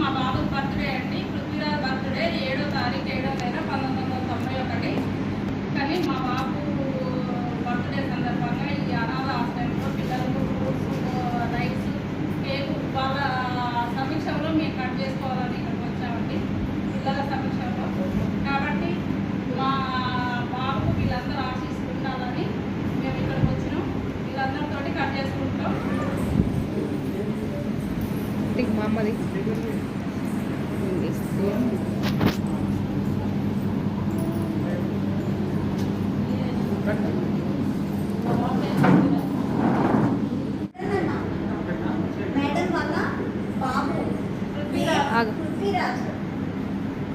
మా బాబు birthday ఇంటికి మా అమ్మది మేడం వల్ల బాబు ఆగు. పృథ్వీరాజ్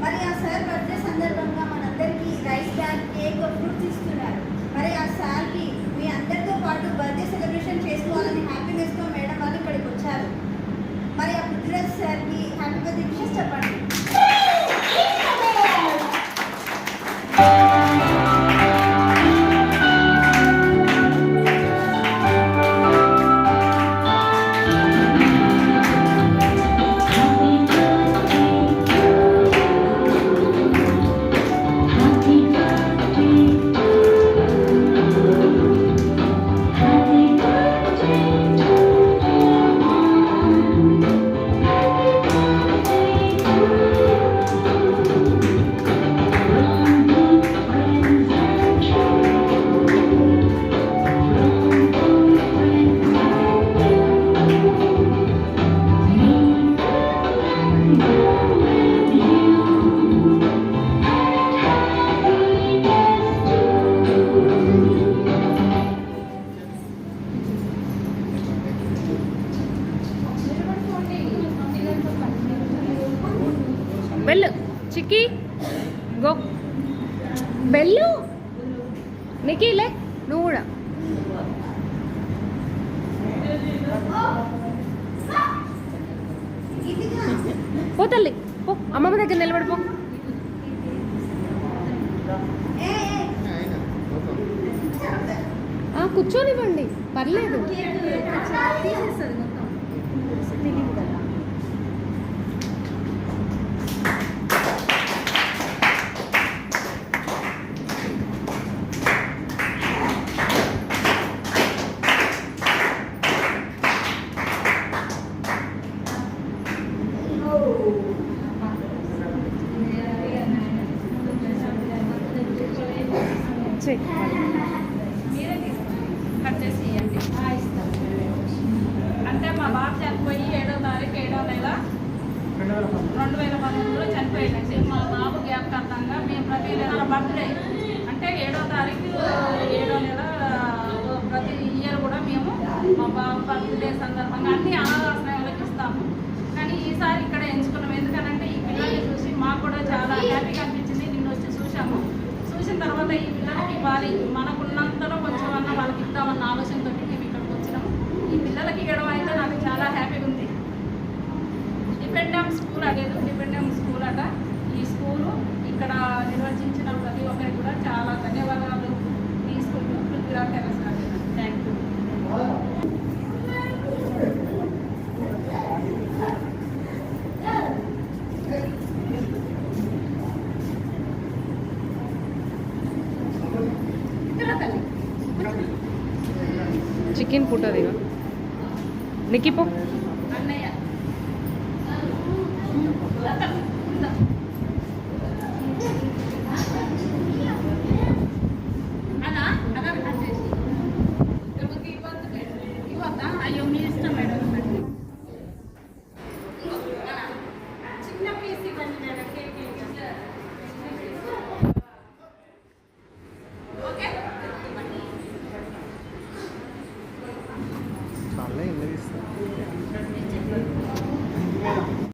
మరి ఆ సార్ బర్త్డే సందర్భంగా మనందరికీ rice bag because sir, we have a good interest upon it. వెళ్ళు చిక్కి. గో. బెల్లు. నిఖిలే నువ్వు కూడా. పోతల్లి పో తల్లి పో. అమ్మమ్మ దగ్గర నిలబడిపో కూర్చోనివ్వండి. పర్లేదు. చెయ్. మీరే తీసుకోండి కట్ చేసి ఇవ్వండి అంటే మా బాబు చనిపోయి ఏడో తారీఖు ఏడో నెల రెండు వేల పంతొమ్మిదిలో చనిపోయిందండి మా బాబు జ్ఞాపకార్థంగా మేము ప్రతి నెల బర్త్డే. అంటే ఏడో తారీఖు ఏడో నెల ప్రతి ఇయర్ కూడా మేము మా బాబు బర్త్డే సందర్భంగా అన్ని ఇస్తాము కానీ ఈసారి ఇక్కడ ఎంచుకున్నాం. ఎందుకనంటే ఈ పిల్లల్ని చూసి మాకు కూడా చాలా హ్యాపీగా అనిపించింది. నిన్న వచ్చి చూసాము వచ్చిన తర్వాత ఈ పిల్లలకి ఇవ్వాలి. మనకున్నంతలో కొంచెం అన్న వాళ్ళకి ఇద్దామన్న ఆలోచనతో మేము ఇక్కడికి వచ్చినాము. ఈ పిల్లలకి ఇవ్వడం అయితే నాకు చాలా హ్యాపీగా ఉంది. డిపెండమ్ స్కూల్ అనేది డిపెండమ్ స్కూల్ అట. ఈ స్కూలు ఇక్కడ నిర్వచించిన ప్రతి ఒక్కరికి కూడా చాలా ధన్యవాదాలు. ఈ school Prithviraj terrace chicken photo దిగా నిక్కి పో. అన్నయ్య